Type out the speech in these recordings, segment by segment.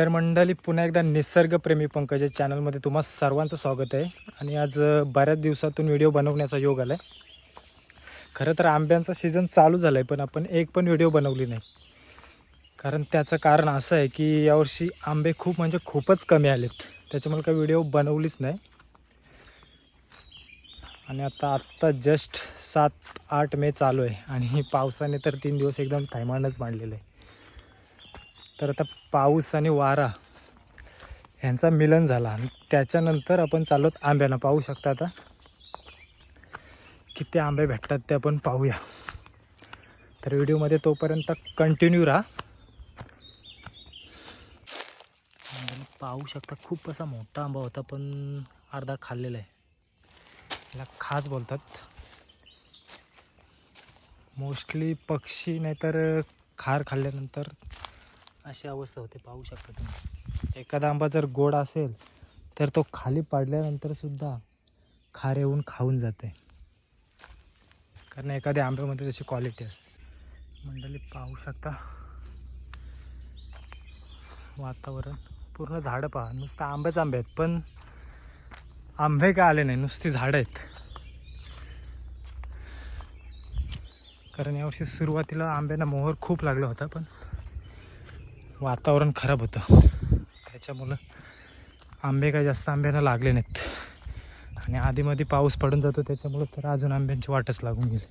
तर मंडळी पुन्हा एकदा निसर्गप्रेमी पंकज या चॅनलमध्ये तुम्हा सर्वांचं स्वागत आहे. आणि आज बऱ्याच दिवसातून व्हिडिओ बनवण्याचा योग आला आहे खरं तर आंब्यांचा सीझन चालू झाला आहे पण आपण एक पण व्हिडिओ बनवली नाही. कारण त्याचं कारण असं आहे की यावर्षी आंबे खूप म्हणजे खूपच कमी आलेत. त्याच्यामुळे काही व्हिडिओ बनवलीच नाही. आणि आता आत्ता जस्ट सात आठ मे चालू आहे. आणि पावसाने तर तीन दिवस एकदम थैमानच मांडलेलं आहे. तर आता पाऊस आणि वारा ह्यांचा मिलन झाला. आणि त्याच्यानंतर आपण चालत आंब्यानं पाहू शकता आता किती आंबे भेटतात ते आपण पाहूया. तर व्हिडिओमध्ये तोपर्यंत कंटिन्यू राहा. पाहू शकता खूप असा मोठा आंबा होता पण अर्धा खाल्लेला आहे. याला खास बोलतात. मोस्टली पक्षी नाहीतर खार खाल्ल्यानंतर अशी अवस्था होते पाहू शकता तुम्ही. एखादा आंबा जर गोड असेल तर तो खाली पडल्यानंतर सुद्धा खार येऊन खाऊन जाते. कारण एखाद्या आंब्यामध्ये तशी क्वालिटी असते. मंडळी पाहू शकता. वातावरण. पूर्ण झाडं पहा. नुसतं आंबेच आंबे आहेत पण आंबे काय आले नाही. नुसती झाडं आहेत. कारण यावर्षी सुरुवातीला आंब्यांना मोहर खूप लागला होता पण वातावरण खराब होतं. त्याच्यामुळं आंबे काय जास्त आंब्यांना लागले नाहीत. आणि आधीमध्ये पाऊस पडून जातो त्याच्यामुळं तर अजून आंब्यांची वाटच लागून गेली.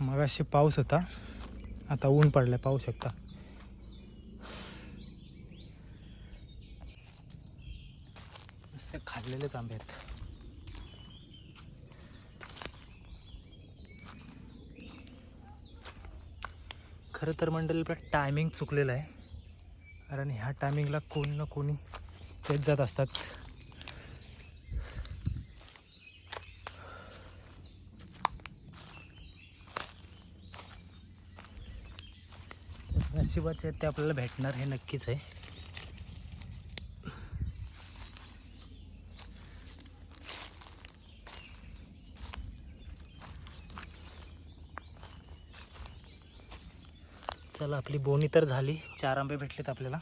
मगाशी पाऊस होता आता ऊन पडलं पाहू शकता. नुसते खाल्लेलेच आंबे आहेत. खरं तर मंडळी पण टायमिंग चुकलेलं आहे. कारण ह्या टायमिंगला कोणी ना कोणी तेच जात असतात. नशिबाचे आहेत ते आपल्याला भेटणार हे नक्कीच आहे. चला आपली बोनी तर झाली. चार आंबे भेटलेत आपल्याला.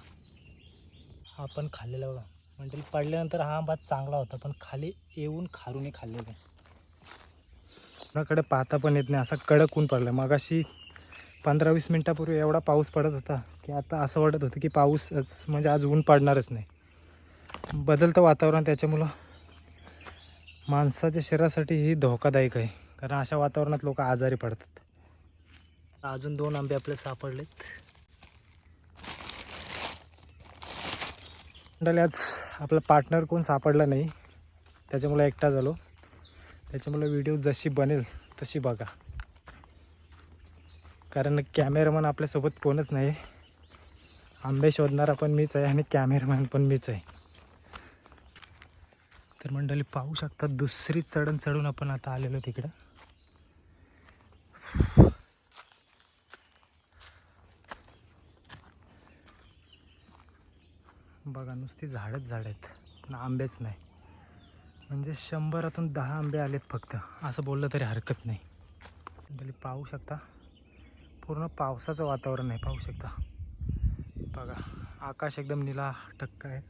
हा पण खाल्लेला बघा. म्हणजे पडल्यानंतर हा आंबा चांगला होता पण खाली येऊन खारूने खाल्लेला आहे कोणाकडे पाहता पण येत नाही. असा कडक ऊन पडला मग अशी पंधरा वीस मिनटापूर्वी एवढा पाऊस पडत होता की आता असं वाटत होतं की पाऊस म्हणजे आज ऊन पडणारच नाही. बदलतं वातावरण त्याच्यामुळं माणसाच्या शरीरासाठी ही धोकादायक आहे. कारण अशा वातावरणात लोक आजारी पडतात. अजून दोन आंबे आपले सापडलेत. मंडळी आज आपला पार्टनर कोण सापडला नाही. त्याच्यामुळे एकटा झालो. त्याच्यामुळे व्हिडिओ जशी बनेल तशी बघा. कारण कॅमेरामन आपल्यासोबत कोणच नाही. आंबे शोधणारा पण मीच आहे आणि कॅमेरामॅन पण मीच आहे. तर मंडळी पाहू शकतात दुसरी चढण चढून आपण आता आलेलो तिकडं बघा नुसती झाडच झाड आहेत पण आंबेच नाही. म्हणजे शंभरातून दहा आंबे आलेत फक्त. असं बोललं तरी हरकत नाही. तरी पाहू शकता पूर्ण पावसाचं वातावरण आहे पाहू शकता. बघा आकाश एकदम निला टक्क आहे.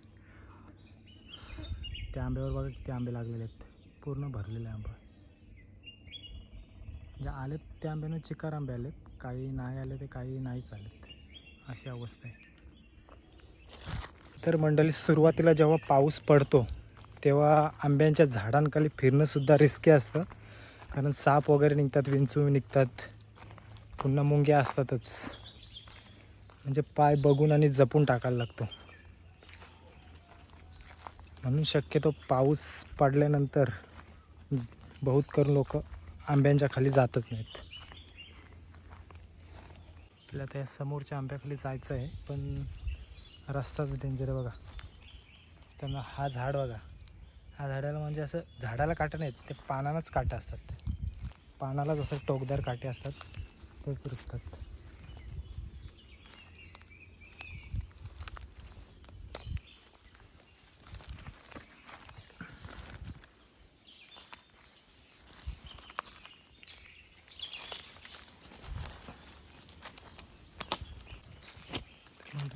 त्या आंब्यावर बघा किती आंबे लागलेले आहेत. पूर्ण भरलेले आंबा. म्हणजे आलेत त्या आंब्यानं चिकार आंबे आलेत. काही नाही आले ते काही नाहीच आलेत. अशी अवस्था आहे. तर मंडळी सुरुवातीला जेव्हा पाऊस पडतो तेव्हा आंब्यांच्या झाडांखाली फिरणंसुद्धा रिस्की असतं. कारण साप वगैरे निघतात विंचू निघतात पुन्हा मुंग्या असतातच. म्हणजे पाय बघून आणि जपून टाकायला लागतो. म्हणून शक्यतो पाऊस पडल्यानंतर बहुत करून लोक आंब्यांच्या खाली जातच नाहीत. आपल्याला त्या समोरच्या आंब्याखाली जायचं आहे पण रस्ताच डेंजर आहे बघा. त्यांना हा झाड बघा. हा झाडाला म्हणजे असं झाडाला काटा नाहीत ते पानालाच काटा असतात. पानाला जसं टोकदार काटे असतात. तेच रुपतात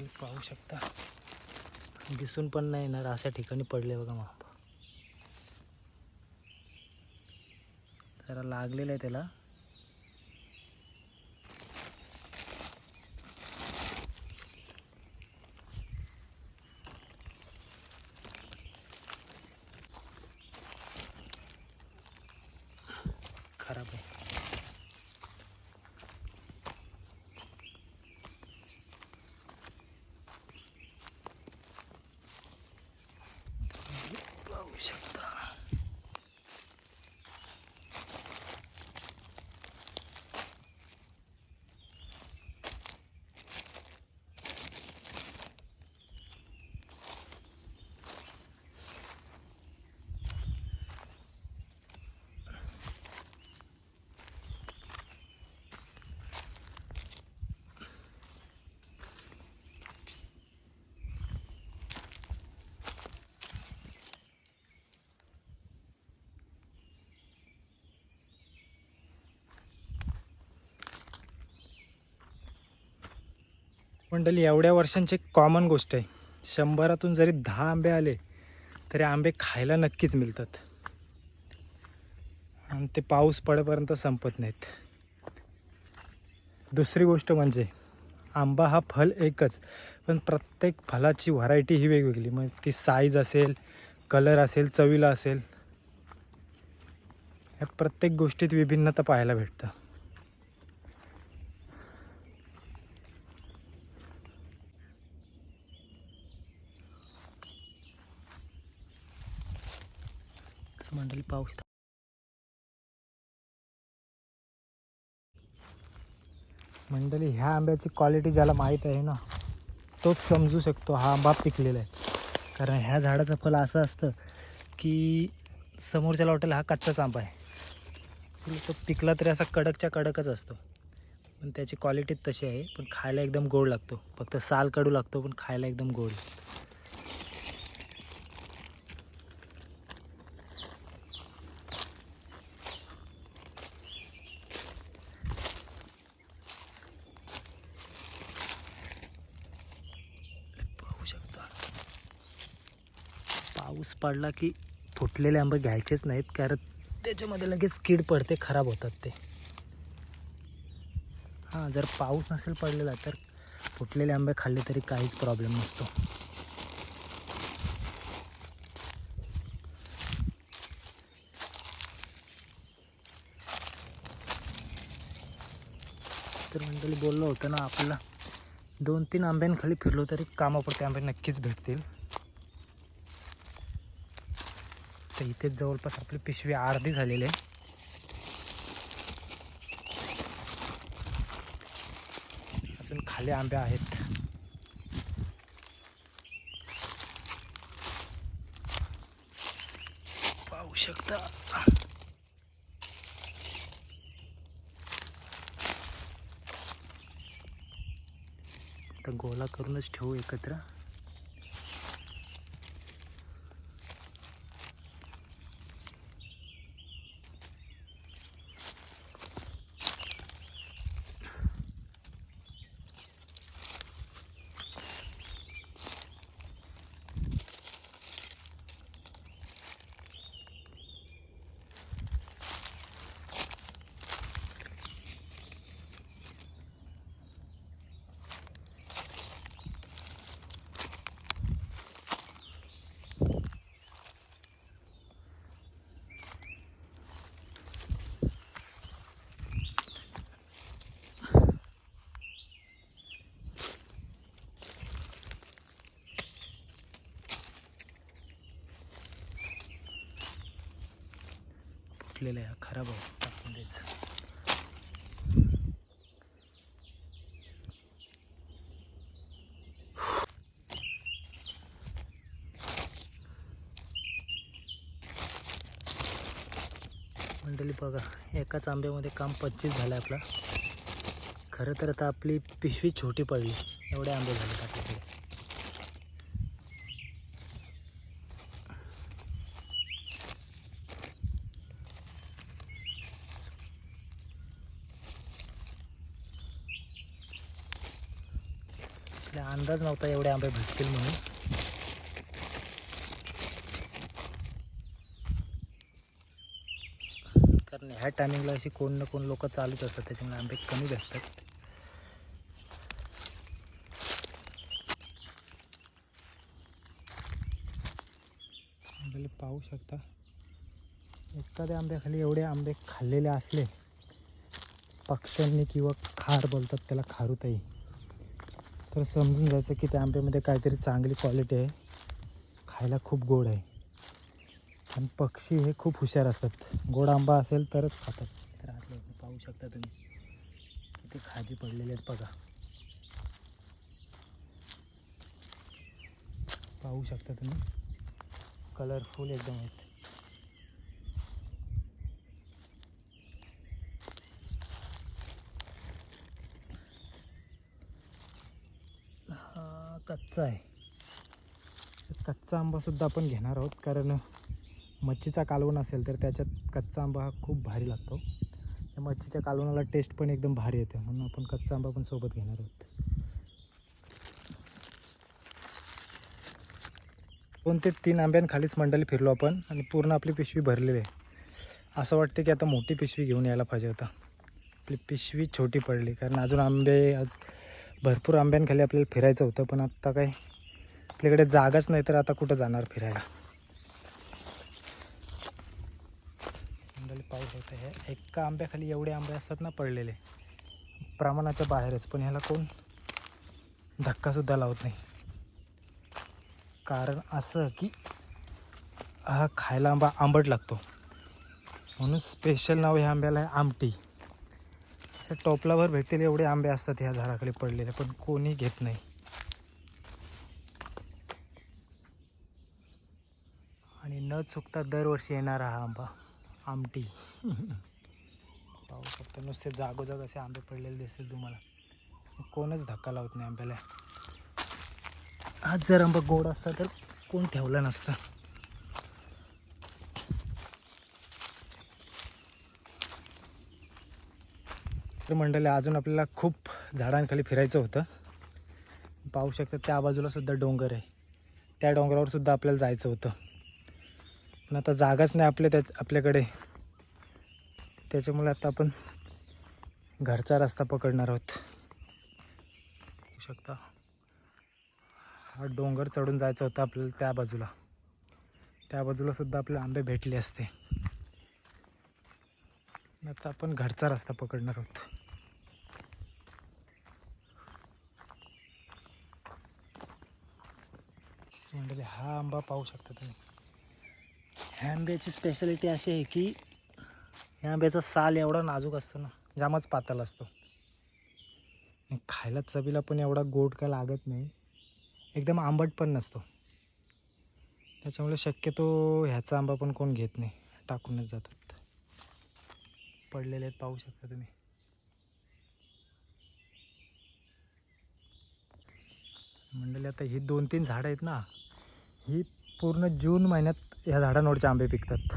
तुम्ही पाहू शकता. दिसून पण नाही येणार अशा ठिकाणी पडले बघा माप. जरा लागलेलं आहे त्याला. खराब आहे पाहू शकता मंडळी एवढ्या वर्षांची एक कॉमन गोष्ट आहे. शंभरातून जरी दहा आंबे आले तरी आंबे खायला नक्कीच मिळतात. आणि ते पाऊस पडेपर्यंत संपत नाहीत. दुसरी गोष्ट म्हणजे आंबा हा फल एकच पण प्रत्येक फलाची व्हरायटी ही वेगवेगळी. मग ती साईज असेल कलर असेल चवीला असेल या प्रत्येक गोष्टीत विभिन्नता पाहायला भेटतं. तर मंडळी ह्या आंब्याची क्वालिटी ज्याला माहीत आहे ना तोच समजू शकतो हा आंबा पिकलेला आहे. कारण ह्या झाडाचं फल असं असतं की समोरच्याला वाटेल हा कच्चाच आंबा आहे. तो पिकला तरी असा कडकच्या कडकच असतो. पण त्याची क्वालिटी तशी आहे पण खायला एकदम गोड लागतो. फक्त साल कडू लागतो पण खायला एकदम गोड. लागतो शकता पाऊस पडला की फुटलेले आंबे घ्यायचेच नाहीत कारण त्याच्यामध्ये लगेच कीड पडते खराब होतात ते. हां जर पाऊस नसेल पडलेला तर फुटलेले आंबे खाल्ले तरी काहीच प्रॉब्लेम नसतो. तर मंडळी बोललो होतं ना आपल्याला दोन तीन आंब्यांखाली फिरलो तरी कामापुरते आंबे नक्कीच भेटतील. तर इथेच जवळपास आपली पिशवी अर्धी झालेली आहे. अजून खाली आंबे आहेत. पाहू शकता. तर गोला करूनच ठेवू एकत्र. फुटलेला आहे. खराब आहे. टाकून द्यायचं. मंडळी बघा एकाच आंब्यामध्ये काम पच्चीस झालं आपला. खरं तर आता आपली पिशवी छोटी पडली. एवढे आंबे झाले आपल्याकडे. आपल्या अंदाज नव्हता एवढे आंबे भेटतील म्हणून. कारण ह्या टायमिंगला अशी कोण ना कोण लोक चालूच असतात त्याच्यामुळे आंबे कमी भेटतात. आंब्याला पाहू शकता. एखाद्या आंब्याखाली एवढे आंबे खाल्लेले असले पक्ष्यांनी किंवा खार बोलतात त्याला खारूताई तर समजून जायचं की त्या आंब्यामध्ये काहीतरी चांगली क्वालिटी आहे. खायला खूप गोड आहे. आणि पक्षी हे खूप हुशार असतात. गोड आंबा असेल तरच खातात. तर आतल्या पाहू शकता तुम्ही. किती खाजी पडलेले आहेत बघा. पाहू शकता तुम्ही. कलरफुल एकदम आहेत हा कच्चा आहे. कच्चा आंबासुद्धा आपण घेणार आहोत कारण मच्छीचा कालवण असेल तर त्याच्यात कच्चा आंबा हा खूप भारी लागतो. त्या मच्छीच्या कालवणाला टेस्ट पण एकदम भारी येते म्हणून आपण कच्चा आंबा पण सोबत घेणार आहोत. दोन ते तीन आंब्यांखालीच मंडळी फिरलो आपण आणि पूर्ण आपली पिशवी भरलेली आहे. असं वाटते की आता मोठी पिशवी घेऊन यायला पाहिजे होता. आपली पिशवी छोटी पडली कारण अजून आंबे भरपूर आंब्यांखाली आपल्याला फिरायचं होतं पण आत्ता काय आपल्याकडे जागाच नाही तर आता कुठं जाणार फिरायला? पाऊस होतं हे एका आंब्याखाली एवढे आंबे असतात ना पडलेले प्रमाणाच्या बाहेरच पण ह्याला कोण धक्कासुद्धा लावत नाही. कारण असं की हा खायला आंबा आंबट लागतो. म्हणून स्पेशल नाव ह्या आंब्याला आहे आमटी. तर टोपलाभर भेटतील एवढे आंबे असतात ह्या झाडाकडे पडलेले पण कोणी घेत नाही. आणि न चुकता दरवर्षी येणारा हा आंबा आमटी. पाहू शकतो नुसते जागोजाग असे आंबे पडलेले दिसतील तुम्हाला. कोणच धक्का लावत नाही आंब्याला. आज जर आंबा गोड असता तर कोण ठेवला नसता. तर मंडळी अजून आपल्याला खूप झाडांखाली फिरायचं होतं. पाहू शकता त्या बाजूलासुद्धा डोंगर आहे. त्या डोंगरावर सुद्धा आपल्याला जायचं होतं. पण आता जागाच नाही आपल्या त्या आपल्याकडे. त्याच्यामुळे आता आपण घरचा रस्ता पकडणार आहोत. पाहू शकता. हा डोंगर चढून जायचं होतं आपल्याला त्या बाजूला. त्या बाजूलासुद्धा आपले आपल्याला आंबे भेटले असते. आता आपण घरचा रस्ता पकडणार आहोत. मंडळी हा आंबा पाहू शकता तुम्ही. ह्या आंब्याची स्पेशालिटी अशी आहे की ह्या आंब्याचा साल एवढा नाजूक असतो ना जामच पातळ असतो. आणि खायला चवीला पण एवढा गोड का लागत नाही. एकदम आंबट पण नसतो. त्याच्यामुळे शक्यतो ह्याचा आंबा पण कोण घेत नाही टाकूनच जातात. पडलेले आहेत पाहू शकता तुम्ही. मंडळी आता ही दोन तीन झाडं आहेत ना ही पूर्ण जून महिन्यात ह्या झाडांवरचे आंबे पिकतात.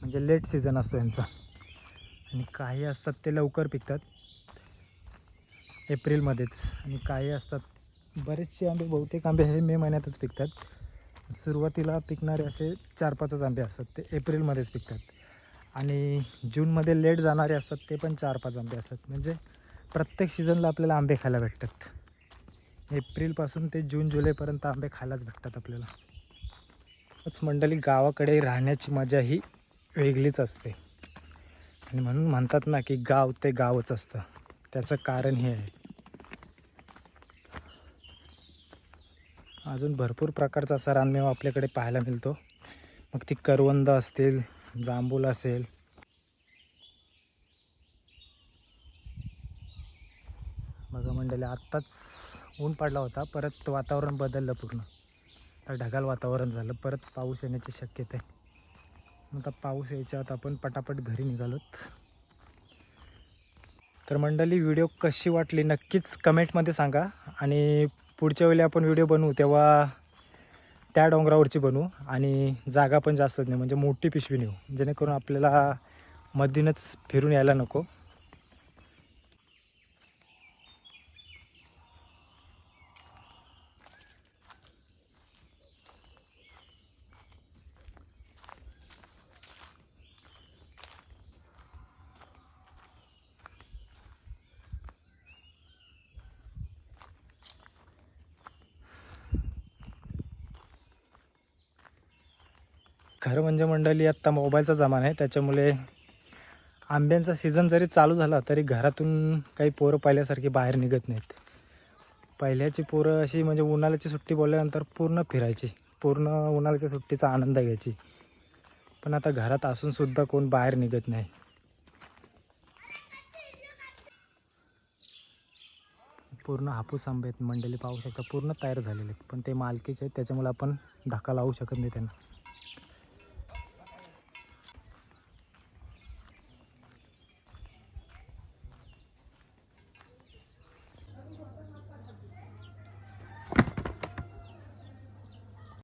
म्हणजे लेट सीझन असतो यांचा. आणि काही असतात ते लवकर पिकतात. एप्रिलमध्येच. आणि काही असतात बरेचसे आंबे बहुतेक आंबे हे मे महिन्यातच पिकतात. सुरुवातीला पिकणारे असे चार पाचच आंबे असतात ते एप्रिलमध्येच पिकतात. आणि जूनमध्ये लेट जाणारे असतात ते पण चार पाच आंबे असतात. म्हणजे प्रत्येक सीझनला आपल्याला आंबे खायला भेटतात. एप्रिलपासून ते जून जुलैपर्यंत आंबे खायलाच भेटतात आपल्याला. मंडळी गावाकडे राहण्याची मजा ही वेगळीच असते. आणि म्हणून म्हणतात ना की गाव ते गावच असतं. त्याचं कारण हे आहे. अजून भरपूर प्रकारचा असा रानमेवा आपल्याकडे पाहायला मिळतो. मग ती करवंद असतील जांभूल असेल. बघा मंडळी आत्ताच ऊन पडला होता. परत वातावरण बदललं पूर्ण. तर ढगाळ वातावरण झालं. परत पाऊस येण्याची शक्यता आहे. मग आता पाऊस यायच्या आपण पटापट घरी निघालोत तर मंडळी व्हिडिओ कशी वाटली नक्कीच कमेंटमध्ये सांगा. आणि पुढच्या वेळी आपण व्हिडिओ बनवू तेव्हा त्या डोंगरावरची बनवू. आणि जागा पण जास्त नाही म्हणजे मोठी पिशवी नेऊ. जेणेकरून आपल्याला मधीनच फिरून यायला नको. खरं म्हणजे मंडळी आत्ता मोबाईलचा जमाना आहे. त्याच्यामुळे आंब्यांचा सीझन जरी चालू झाला तरी घरातून काही पोरं पहिल्यासारखी बाहेर निघत नाहीत. पहिल्याची पोरं अशी म्हणजे उन्हाळ्याची सुट्टी बोलल्यानंतर पूर्ण फिरायची. पूर्ण उन्हाळ्याच्या सुट्टीचा आनंद घ्यायची. पण आता घरात असूनसुद्धा कोण बाहेर निघत नाही. पूर्ण हापूस आंबे आहेत मंडळी पाहू शकता. पूर्ण तयार झालेले आहेत. पण ते मालकीचे आहेत त्याच्यामुळे आपण धक्का लावू शकत नाही त्यांना.